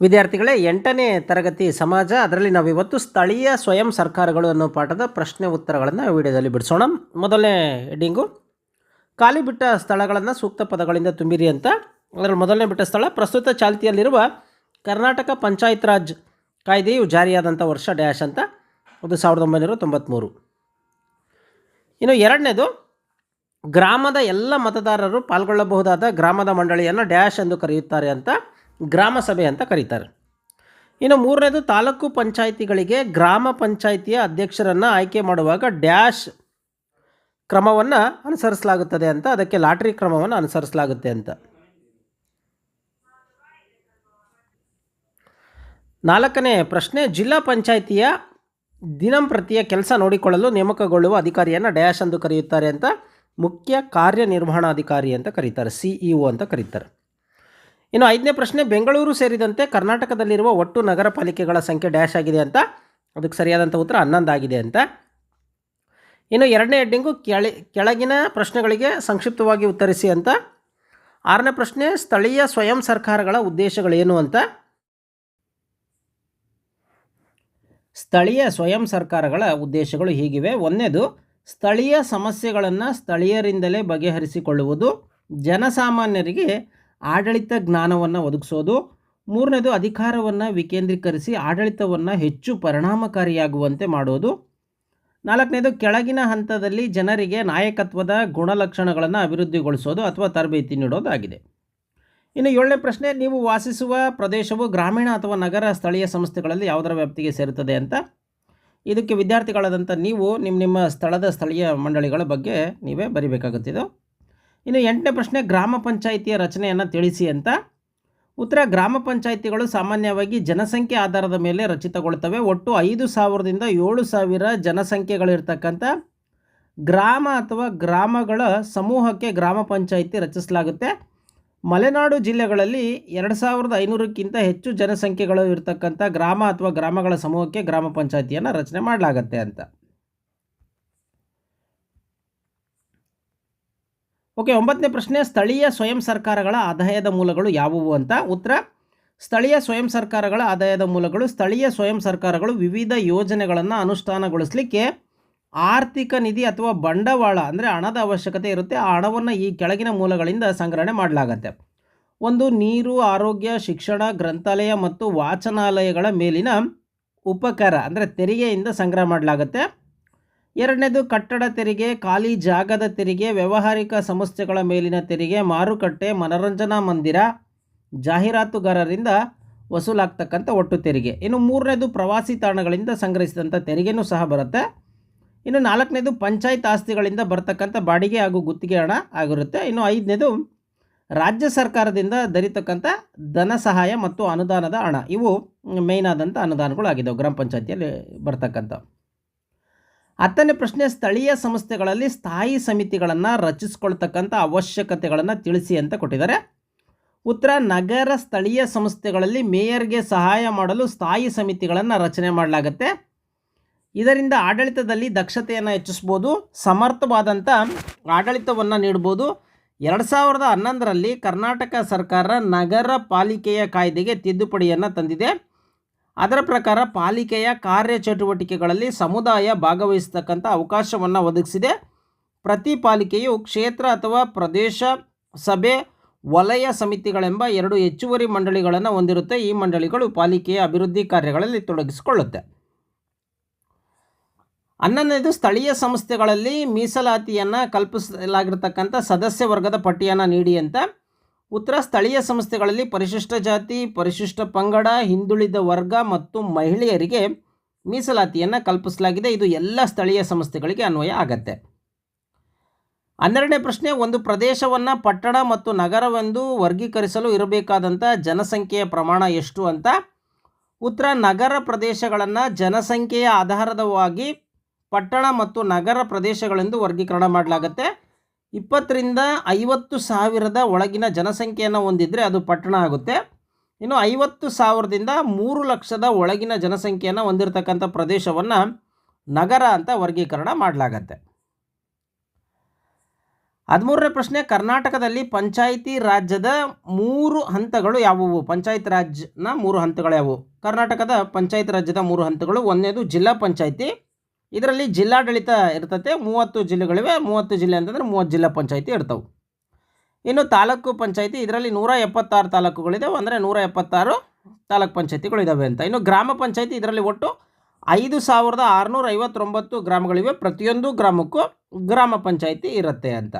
ವಿದ್ಯಾರ್ಥಿಗಳೇ, ಎಂಟನೇ ತರಗತಿ ಸಮಾಜ, ಅದರಲ್ಲಿ ನಾವು ಇವತ್ತು ಸ್ಥಳೀಯ ಸ್ವಯಂ ಸರ್ಕಾರಗಳು ಅನ್ನೋ ಪಾಠದ ಪ್ರಶ್ನೆ ಉತ್ತರಗಳನ್ನು ವಿಡಿಯೋದಲ್ಲಿ ಬಿಡಿಸೋಣ. ಮೊದಲನೇ ಹೆಡ್ಡಿಂಗು ಖಾಲಿ ಬಿಟ್ಟ ಸ್ಥಳಗಳನ್ನು ಸೂಕ್ತ ಪದಗಳಿಂದ ತುಂಬಿರಿ ಅಂತ. ಅದರಲ್ಲಿ ಮೊದಲನೇ ಬಿಟ್ಟ ಸ್ಥಳ, ಪ್ರಸ್ತುತ ಚಾಲ್ತಿಯಲ್ಲಿರುವ ಕರ್ನಾಟಕ ಪಂಚಾಯತ್ ರಾಜ್ ಕಾಯ್ದೆಯು ಜಾರಿಯಾದಂಥ ವರ್ಷ ಡ್ಯಾಶ್ ಅಂತ. ಅದು ಸಾವಿರದ ಒಂಬೈನೂರ ತೊಂಬತ್ತ್ಮೂರು ಇನ್ನು ಎರಡನೇದು, ಗ್ರಾಮದ ಎಲ್ಲ ಮತದಾರರು ಪಾಲ್ಗೊಳ್ಳಬಹುದಾದ ಗ್ರಾಮದ ಮಂಡಳಿಯನ್ನು ಡ್ಯಾಶ್ ಎಂದು ಕರೆಯುತ್ತಾರೆ ಅಂತ. ಗ್ರಾಮ ಸಭೆ ಅಂತ ಕರೀತಾರೆ. ಇನ್ನು ಮೂರನೇದು, ತಾಲೂಕು ಪಂಚಾಯಿತಿಗಳಿಗೆ ಗ್ರಾಮ ಪಂಚಾಯಿತಿಯ ಅಧ್ಯಕ್ಷರನ್ನು ಆಯ್ಕೆ ಮಾಡುವಾಗ ಡ್ಯಾಶ್ ಕ್ರಮವನ್ನು ಅನುಸರಿಸಲಾಗುತ್ತದೆ ಅಂತ, ಅದಕ್ಕೆ ಲಾಟ್ರಿ ಕ್ರಮವನ್ನು ಅನುಸರಿಸಲಾಗುತ್ತೆ ಅಂತ. ನಾಲ್ಕನೇ ಪ್ರಶ್ನೆ, ಜಿಲ್ಲಾ ಪಂಚಾಯಿತಿಯ ದಿನಂಪ್ರತಿಯ ಕೆಲಸ ನೋಡಿಕೊಳ್ಳಲು ನೇಮಕಗೊಳ್ಳುವ ಅಧಿಕಾರಿಯನ್ನು ಡ್ಯಾಶ್ ಎಂದು ಕರೆಯುತ್ತಾರೆ ಅಂತ ಮುಖ್ಯ ಕಾರ್ಯನಿರ್ವಹಣಾಧಿಕಾರಿ ಅಂತ ಕರೀತಾರೆ ಸಿಇಒ ಅಂತ ಕರೀತಾರೆ. ಇನ್ನು ಐದನೇ ಪ್ರಶ್ನೆ, ಬೆಂಗಳೂರು ಸೇರಿದಂತೆ ಕರ್ನಾಟಕದಲ್ಲಿರುವ ಒಟ್ಟು ನಗರ ಪಾಲಿಕೆಗಳ ಸಂಖ್ಯೆ ಡ್ಯಾಶ್ ಆಗಿದೆ ಅಂತ, ಅದಕ್ಕೆ ಸರಿಯಾದಂಥ ಉತ್ತರ ಹನ್ನೊಂದು ಆಗಿದೆ ಅಂತ. ಇನ್ನು ಎರಡನೇ ಹೆಡ್ಡಿಂಗು, ಕೆಳ, ಕೆಳಗಿನ ಪ್ರಶ್ನೆಗಳಿಗೆ ಸಂಕ್ಷಿಪ್ತವಾಗಿ ಉತ್ತರಿಸಿ ಅಂತ. ಆರನೇ ಪ್ರಶ್ನೆ, ಸ್ಥಳೀಯ ಸ್ವಯಂ ಸರ್ಕಾರಗಳ ಉದ್ದೇಶಗಳೇನು ಅಂತ. ಸ್ಥಳೀಯ ಸ್ವಯಂ ಸರ್ಕಾರಗಳ ಉದ್ದೇಶಗಳು ಹೀಗಿವೆ. ಒಂದನೇದು, ಸ್ಥಳೀಯ ಸಮಸ್ಯೆಗಳನ್ನು ಸ್ಥಳೀಯರಿಂದಲೇ ಬಗೆಹರಿಸಿಕೊಳ್ಳುವುದು. ಜನಸಾಮಾನ್ಯರಿಗೆ ಆಡಳಿತ ಜ್ಞಾನವನ್ನು ಒದಗಿಸೋದು. ಮೂರನೇದು ಅಧಿಕಾರವನ್ನು ವಿಕೇಂದ್ರೀಕರಿಸಿ ಆಡಳಿತವನ್ನು ಹೆಚ್ಚು ಪರಿಣಾಮಕಾರಿಯಾಗುವಂತೆ ಮಾಡೋದು. ನಾಲ್ಕನೇದು ಕೆಳಗಿನ ಹಂತದಲ್ಲಿ ಜನರಿಗೆ ನಾಯಕತ್ವದ ಗುಣಲಕ್ಷಣಗಳನ್ನು ಅಭಿವೃದ್ಧಿಗೊಳಿಸೋದು ಅಥವಾ ತರಬೇತಿ ನೀಡೋದಾಗಿದೆ. ಇನ್ನು ಏಳನೇ ಪ್ರಶ್ನೆ, ನೀವು ವಾಸಿಸುವ ಪ್ರದೇಶವು ಗ್ರಾಮೀಣ ಅಥವಾ ನಗರ ಸ್ಥಳೀಯ ಸಂಸ್ಥೆಗಳಲ್ಲಿ ಯಾವುದರ ವ್ಯಾಪ್ತಿಗೆ ಸೇರುತ್ತದೆ ಅಂತ? ಇದಕ್ಕೆ ವಿದ್ಯಾರ್ಥಿಗಳಾದಂಥ ನೀವು ನಿಮ್ಮ ನಿಮ್ಮ ಸ್ಥಳದ ಸ್ಥಳೀಯ ಮಂಡಳಿಗಳ ಬಗ್ಗೆ ನೀವೇ ಬರಿಬೇಕಾಗುತ್ತಿದ್ದು ಇನ್ನು ಎಂಟನೇ ಪ್ರಶ್ನೆ, ಗ್ರಾಮ ಪಂಚಾಯಿತಿಯ ರಚನೆಯನ್ನು ತಿಳಿಸಿ ಅಂತ. ಉತ್ತರ, ಗ್ರಾಮ ಪಂಚಾಯಿತಿಗಳು ಸಾಮಾನ್ಯವಾಗಿ ಜನಸಂಖ್ಯೆ ಆಧಾರದ ಮೇಲೆ ರಚಿತಗೊಳ್ತವೆ. ಒಟ್ಟು ಐದು ಸಾವಿರದಿಂದ ಏಳು ಸಾವಿರ ಜನಸಂಖ್ಯೆಗಳಿರ್ತಕ್ಕಂಥ ಗ್ರಾಮ ಅಥವಾ ಗ್ರಾಮಗಳ ಸಮೂಹಕ್ಕೆ ಗ್ರಾಮ ಪಂಚಾಯಿತಿ ರಚಿಸಲಾಗುತ್ತೆ. ಮಲೆನಾಡು ಜಿಲ್ಲೆಗಳಲ್ಲಿ ಎರಡು ಸಾವಿರದ ಐನೂರಕ್ಕಿಂತ ಹೆಚ್ಚು ಜನಸಂಖ್ಯೆಗಳು ಇರತಕ್ಕಂಥ ಗ್ರಾಮ ಅಥವಾ ಗ್ರಾಮಗಳ ಸಮೂಹಕ್ಕೆ ಗ್ರಾಮ ಪಂಚಾಯಿತಿಯನ್ನು ರಚನೆ ಮಾಡಲಾಗತ್ತೆ ಅಂತ. ಓಕೆ, ಒಂಬತ್ತನೇ ಪ್ರಶ್ನೆ, ಸ್ಥಳೀಯ ಸ್ವಯಂ ಸರ್ಕಾರಗಳ ಆದಾಯದ ಮೂಲಗಳು ಯಾವುವು ಅಂತ? ಉತ್ತರ, ಸ್ಥಳೀಯ ಸ್ವಯಂ ಸರ್ಕಾರಗಳ ಆದಾಯದ ಮೂಲಗಳು, ಸ್ಥಳೀಯ ಸ್ವಯಂ ಸರ್ಕಾರಗಳು ವಿವಿಧ ಯೋಜನೆಗಳನ್ನು ಅನುಷ್ಠಾನಗೊಳಿಸಲಿಕ್ಕೆ ಆರ್ಥಿಕ ನಿಧಿ ಅಥವಾ ಬಂಡವಾಳ ಅಂದರೆ ಹಣದ ಅವಶ್ಯಕತೆ ಇರುತ್ತೆ. ಆ ಹಣವನ್ನು ಈ ಕೆಳಗಿನ ಮೂಲಗಳಿಂದ ಸಂಗ್ರಹಣೆ ಮಾಡಲಾಗತ್ತೆ. ಒಂದು, ನೀರು, ಆರೋಗ್ಯ, ಶಿಕ್ಷಣ, ಗ್ರಂಥಾಲಯ ಮತ್ತು ವಾಚನಾಲಯಗಳ ಮೇಲಿನ ಉಪಕರ ಅಂದರೆ ತೆರಿಗೆಯಿಂದ ಸಂಗ್ರಹ ಮಾಡಲಾಗತ್ತೆ. ಎರಡನೇದು ಕಟ್ಟಡ ತೆರಿಗೆ, ಖಾಲಿ ಜಾಗದ ತೆರಿಗೆ, ವ್ಯಾವಹಾರಿಕ ಸಂಸ್ಥೆಗಳ ಮೇಲಿನ ತೆರಿಗೆ, ಮಾರುಕಟ್ಟೆ, ಮನರಂಜನಾ ಮಂದಿರ, ಜಾಹೀರಾತುಗಾರರಿಂದ ವಸೂಲಾಗ್ತಕ್ಕಂಥ ಒಟ್ಟು ತೆರಿಗೆ. ಇನ್ನು ಮೂರನೇದು ಪ್ರವಾಸಿ ತಾಣಗಳಿಂದ ಸಂಗ್ರಹಿಸಿದಂಥ ತೆರಿಗೆನೂ ಸಹ ಬರುತ್ತೆ. ಇನ್ನು ನಾಲ್ಕನೇದು ಪಂಚಾಯತ್ ಆಸ್ತಿಗಳಿಂದ ಬರ್ತಕ್ಕಂಥ ಬಾಡಿಗೆ ಹಾಗೂ ಗುತ್ತಿಗೆ ಹಣ ಆಗಿರುತ್ತೆ. ಇನ್ನು ಐದನೇದು ರಾಜ್ಯ ಸರ್ಕಾರದಿಂದ ದರಿತಕ್ಕಂಥ ಧನ ಸಹಾಯ ಮತ್ತು ಅನುದಾನದ ಹಣ. ಇವು ಮೇಯ್ನ್ ಆದಂಥ ಆಗಿದ್ದವು ಗ್ರಾಮ ಪಂಚಾಯತಿಯಲ್ಲಿ ಬರ್ತಕ್ಕಂಥ. ಹತ್ತನೇ ಪ್ರಶ್ನೆ, ಸ್ಥಳೀಯ ಸಂಸ್ಥೆಗಳಲ್ಲಿ ಸ್ಥಾಯಿ ಸಮಿತಿಗಳನ್ನು ರಚಿಸ್ಕೊಳ್ತಕ್ಕಂಥ ಅವಶ್ಯಕತೆಗಳನ್ನು ತಿಳಿಸಿ ಅಂತ ಕೊಟ್ಟಿದ್ದಾರೆ. ಉತ್ತರ, ನಗರ ಸ್ಥಳೀಯ ಸಂಸ್ಥೆಗಳಲ್ಲಿ ಮೇಯರ್ಗೆ ಸಹಾಯ ಮಾಡಲು ಸ್ಥಾಯಿ ಸಮಿತಿಗಳನ್ನು ರಚನೆ ಮಾಡಲಾಗುತ್ತೆ. ಇದರಿಂದ ಆಡಳಿತದಲ್ಲಿ ದಕ್ಷತೆಯನ್ನು ಹೆಚ್ಚಿಸ್ಬೋದು ಸಮರ್ಥವಾದಂಥ ಆಡಳಿತವನ್ನು ನೀಡ್ಬೋದು. ಎರಡು ಸಾವಿರದ ಹನ್ನೊಂದರಲ್ಲಿ ಕರ್ನಾಟಕ ಸರ್ಕಾರ ನಗರ ಪಾಲಿಕೆಯ ಕಾಯ್ದೆಗೆ ತಿದ್ದುಪಡಿಯನ್ನು ತಂದಿದೆ. ಅದರ ಪ್ರಕಾರ ಪಾಲಿಕೆಯ ಕಾರ್ಯಚಟುವಟಿಕೆಗಳಲ್ಲಿ ಸಮುದಾಯ ಭಾಗವಹಿಸತಕ್ಕಂಥ ಅವಕಾಶವನ್ನು ಒದಗಿಸಿದೆ. ಪ್ರತಿ ಪಾಲಿಕೆಯು ಕ್ಷೇತ್ರ ಅಥವಾ ಪ್ರದೇಶ, ಸಭೆ, ವಲಯ ಸಮಿತಿಗಳೆಂಬ ಎರಡು ಹೆಚ್ಚುವರಿ ಮಂಡಳಿಗಳನ್ನು ಹೊಂದಿರುತ್ತೆ. ಈ ಮಂಡಳಿಗಳು ಪಾಲಿಕೆಯ ಅಭಿವೃದ್ಧಿ ಕಾರ್ಯಗಳಲ್ಲಿ ತೊಡಗಿಸಿಕೊಳ್ಳುತ್ತೆ. ಹನ್ನೊಂದನೇದು, ಸ್ಥಳೀಯ ಸಂಸ್ಥೆಗಳಲ್ಲಿ ಮೀಸಲಾತಿಯನ್ನು ಕಲ್ಪಿಸಲಾಗಿರ್ತಕ್ಕಂಥ ಸದಸ್ಯ ವರ್ಗದ ಪಟ್ಟಿಯನ್ನು ನೀಡಿ ಅಂತ. ಉತ್ತರ ಸ್ಥಳೀಯ ಸಂಸ್ಥೆಗಳಲ್ಲಿ ಪರಿಶಿಷ್ಟ ಜಾತಿ, ಪರಿಶಿಷ್ಟ ಪಂಗಡ, ಹಿಂದುಳಿದ ವರ್ಗ ಮತ್ತು ಮಹಿಳೆಯರಿಗೆ ಮೀಸಲಾತಿಯನ್ನು ಕಲ್ಪಿಸಲಾಗಿದೆ. ಇದು ಎಲ್ಲ ಸ್ಥಳೀಯ ಸಂಸ್ಥೆಗಳಿಗೆ ಅನ್ವಯ ಆಗತ್ತೆ. ಹನ್ನೆರಡನೇ ಪ್ರಶ್ನೆ, ಒಂದು ಪ್ರದೇಶವನ್ನು ಪಟ್ಟಣ ಮತ್ತು ನಗರವೆಂದು ವರ್ಗೀಕರಿಸಲು ಇರಬೇಕಾದಂಥ ಜನಸಂಖ್ಯೆಯ ಪ್ರಮಾಣ ಎಷ್ಟು ಅಂತ? ಉತ್ತರ, ನಗರ ಪ್ರದೇಶಗಳನ್ನು ಜನಸಂಖ್ಯೆಯ ಆಧಾರದವಾಗಿ ಪಟ್ಟಣ ಮತ್ತು ನಗರ ಪ್ರದೇಶಗಳೆಂದು ವರ್ಗೀಕರಣ ಮಾಡಲಾಗುತ್ತೆ. ಇಪ್ಪತ್ತರಿಂದ ಐವತ್ತು ಸಾವಿರದ ಒಳಗಿನ ಜನಸಂಖ್ಯೆಯನ್ನು ಹೊಂದಿದರೆ ಅದು ಪಟ್ಟಣ ಆಗುತ್ತೆ. ಇನ್ನು ಐವತ್ತು ಸಾವಿರದಿಂದ ಮೂರು ಲಕ್ಷದ ಒಳಗಿನ ಜನಸಂಖ್ಯೆಯನ್ನು ಹೊಂದಿರತಕ್ಕಂಥ ಪ್ರದೇಶವನ್ನು ನಗರ ಅಂತ ವರ್ಗೀಕರಣ ಮಾಡಲಾಗತ್ತೆ. ಹದಿಮೂರನೇ ಪ್ರಶ್ನೆ, ಕರ್ನಾಟಕದಲ್ಲಿ ಪಂಚಾಯಿತಿ ರಾಜ್ಯದ ಮೂರು ಹಂತಗಳು ಯಾವುವು? ಪಂಚಾಯತ್ ರಾಜ್ನ ಮೂರು ಹಂತಗಳು ಯಾವುವು? ಕರ್ನಾಟಕದ ಪಂಚಾಯತ್ ರಾಜ್ಯದ ಮೂರು ಹಂತಗಳು ಒಂದನೇದು ಜಿಲ್ಲಾ ಪಂಚಾಯಿತಿ ಇದರಲ್ಲಿ ಜಿಲ್ಲಾಡಳಿತ ಇರ್ತತೆ, ಮೂವತ್ತು ಜಿಲ್ಲೆಗಳಿವೆ. ಮೂವತ್ತು ಜಿಲ್ಲೆ ಅಂತಂದರೆ ಮೂವತ್ತು ಜಿಲ್ಲಾ ಪಂಚಾಯಿತಿ ಇರ್ತವೆ. ಇನ್ನು ತಾಲೂಕು ಪಂಚಾಯಿತಿ, ಇದರಲ್ಲಿ ನೂರ ಎಪ್ಪತ್ತಾರು ತಾಲೂಕುಗಳಿದ್ದಾವೆ ಅಂದರೆ ನೂರ ಎಪ್ಪತ್ತಾರು ತಾಲೂಕು ಪಂಚಾಯಿತಿಗಳಿದ್ದಾವೆ ಅಂತ. ಇನ್ನು ಗ್ರಾಮ ಪಂಚಾಯಿತಿ ಇದರಲ್ಲಿ ಒಟ್ಟು ಐದು ಸಾವಿರದ ಆರುನೂರ ಐವತ್ತೊಂಬತ್ತು ಗ್ರಾಮಗಳಿವೆ. ಪ್ರತಿಯೊಂದು ಗ್ರಾಮಕ್ಕೂ ಗ್ರಾಮ ಪಂಚಾಯಿತಿ ಇರುತ್ತೆ ಅಂತ.